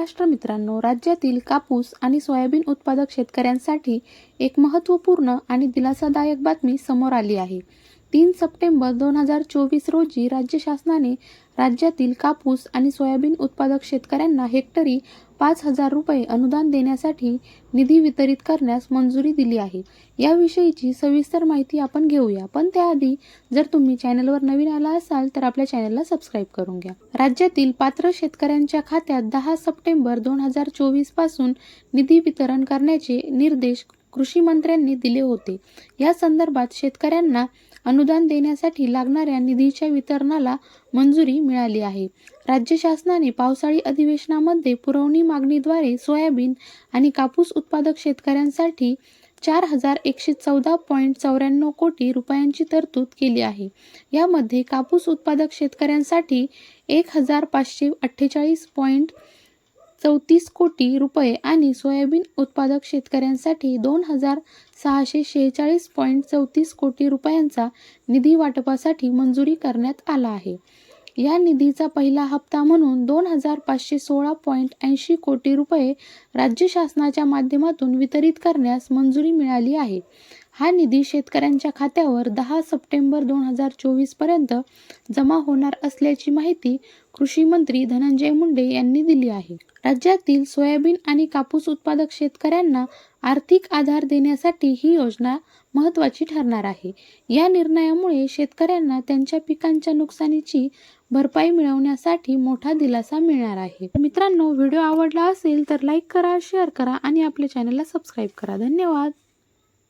महाराष्ट्र मित्रांनो राज्यातील कापूस आणि सोयाबीन उत्पादक शेतकऱ्यांसाठी एक महत्त्वपूर्ण आणि दिलासादायक बातमी समोर आली आहे. तीन सप्टेंबर दोन हजार चोवीस रोजी राज्य शासनाने राज्यातील कापूस आणि सोयाबीन उत्पादक शेतकऱ्यांना हेक्टरी पाच हजार रुपये अनुदान देण्यासाठी निधी वितरित करण्यास मंजुरी दिली आहे. याविषयीची सविस्तर माहिती आपण घेऊया. पण त्याआधी जर तुम्ही चॅनलवर नवीन आला असाल तर आपल्या चॅनलला सबस्क्राईब करून घ्या. राज्यातील पात्र शेतकऱ्यांच्या खात्यात दहा सप्टेंबर दोन हजार चोवीसपासून निधी वितरण करण्याचे निर्देश कृषी मंत्र्यांनी दिले होते. या संदर्भात शेतकऱ्यांना अनुदान देण्यासाठी लागणाऱ्या निधीच्या वितरणाला मंजुरी मिळाली आहे. राज्य शासनाने पावसाळी अधिवेशनामध्ये पुरवणी मागणीद्वारे सोयाबीन आणि कापूस उत्पादक शेतकऱ्यांसाठी चार हजार एकशे चौदा पॉईंट चौऱ्याण्णव कोटी रुपयांची तरतूद केली आहे. यामध्ये कापूस उत्पादक शेतकऱ्यांसाठी एक हजार पाचशे अठ्ठेचाळीस पॉईंट चौतीस कोटी रुपये आणि सोयाबीन उत्पादक शेतकऱ्यांसाठी दोन हजार सहाशे शेहेचाळीस पॉईंट चौतीस कोटी रुपयांचा निधी वाटपासाठी मंजुरी करण्यात आला आहे. या निधीचा पहिला हप्ता म्हणून दोन हजार पाचशे सोळा पॉईंट ऐंशी कोटी रुपये राज्य शासनाच्या माध्यमातून वितरित करण्यास मंजुरी मिळाली आहे. हा निधी शेतकऱ्यांच्या खात्यावर दहा सप्टेंबर दोन हजार चोवीसपर्यंत जमा होणार असल्याची माहिती कृषी मंत्री धनंजय मुंडे यांनी दिली आहे. राज्यातील सोयाबीन आणि कापूस उत्पादक शेतकऱ्यांना आर्थिक आधार देण्यासाठी ही योजना महत्त्वाची ठरणार आहे. या निर्णयामुळे शेतकऱ्यांना त्यांच्या पिकांच्या नुकसानीची भरपाई मिळवण्यासाठी मोठा दिलासा मिळणार आहे. मित्रांनो व्हिडिओ आवडला असेल तर लाईक करा शेअर करा आणि आपल्या चॅनलला सबस्क्राईब करा. धन्यवाद!